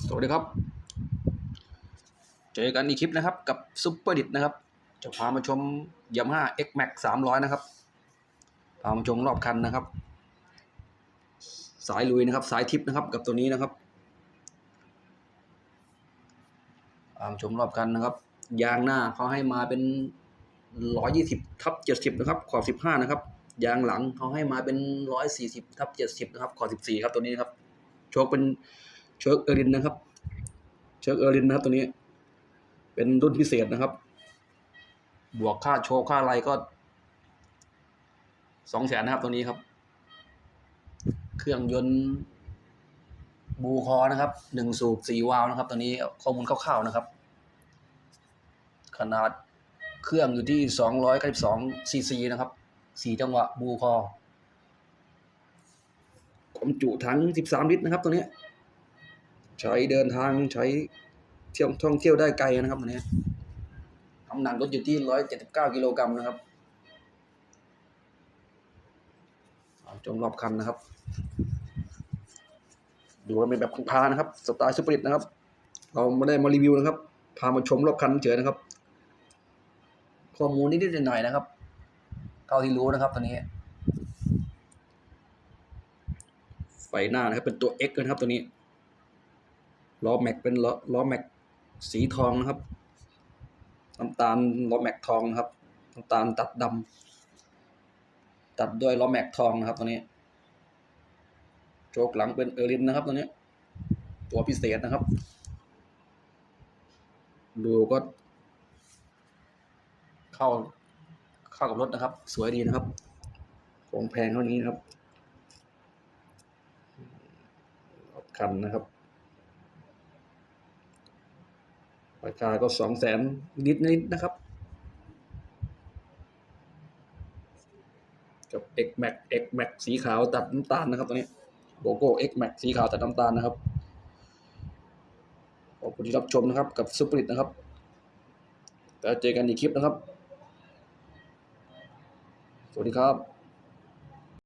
สวัสดีครับ เจอกันอีกคลิปนะครับกับซุปเปอร์ดิตนะครับ จะพามาชมยามาฮ่า X Max 300 นะครับ พามาชมรอบคันนะครับ สายลุยนะครับ สายทิปนะครับกับตัวนี้นะครับ พามาชมรอบคันนะครับ ยางหน้าเขาให้มาเป็น 120ทับ70 นะครับ ขอบ 15 นะครับยางหลังเขาให้มาเป็น 140ทับ70 นะครับ ขอบ14 ครับ ตัวนี้นครับ โชคเป็น เชิร์กเออรินนะครับ เชิร์กเออรินนะครับตัวนี้ เป็นรุ่นพิเศษนะครับ บวกค่าโชว์ค่าอะไรก็สองแสนนะครับตัวนี้ครับ เครื่องยนต์บูคอนะครับหนึ่งสูบสี่วาล์วนะครับ ตัวนี้ข้อมูลคร่าวๆนะครับ ขนาดเครื่องอยู่ที่สองร้อยเก้าสิบสองซีซีนะครับสี่จังหวะบูคอความจุถังสิบสามลิตรนะครับ ตัวนี้ ใช้เดินทางใช้เที่ยวท่องเที่ยวได้ไกลนะครับตัวนี้น้ำหนักรถอยู่ที่ร้อยเจ็ดสิบเก้ากิโลกรัมนะครับจมรอบคันนะครับ ดูว่าเป็นแบบพานะครับ สไตล์ซูเปอร์ลิตนะครับ เราไม่ได้มารีวิวนะครับ พามาชมรอบคันเฉยนะครับ ข้อมูลนิดๆหน่อยๆนะครับเท่าที่รู้นะครับตัวนี้ ไฟหน้านะครับเป็นตัว X นะครับตัวนี้ ล้อแม็กเป็นล้อล้อแม็กสีทองนะครับน้ำตาลล้อแม็กทองนะครับน้ำตาลตัดดำตัดด้วยล้อแม็กทองนะครับตัวนี้โชคหลังเป็นเออรินนะครับตัวนี้ ตัวพิเศษนะครับ ดูก็ เข้าเข้ากับรถนะครับ สวยดีนะครับ ของแพงเท่านี้นะครับรถคันนะครับ ราคาก็สองแสนนิดนิดๆนะครับ กับ X Max X Max สีขาวตัดน้ำตาลนะครับตัวนี้โลโก้ X Max สีขาวตัดน้ำตาลนะครับขอบคุณที่รับชมนะครับกับซุปเปอร์ลิตนะครับแล้วเจอกันอีกคลิปนะครับ สวัสดีครับ